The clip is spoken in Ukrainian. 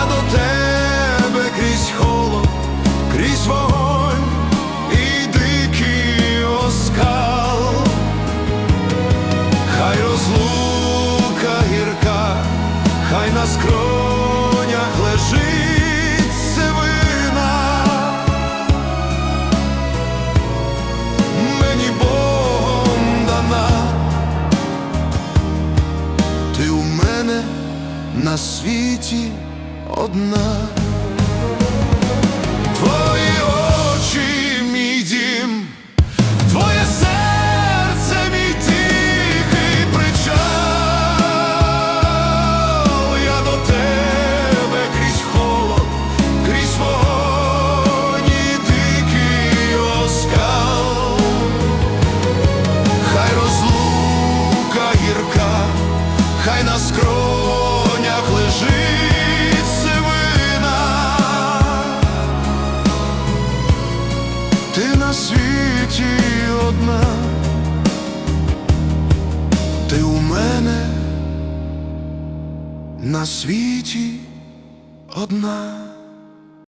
я до тебе крізь холод, крізь вогонь і дикий оскал, хай розлука гірка, хай на скронях лежить сивина. Мені Богом дана, ти у мене. На світі одна. на світі одна, ти у мене на світі одна.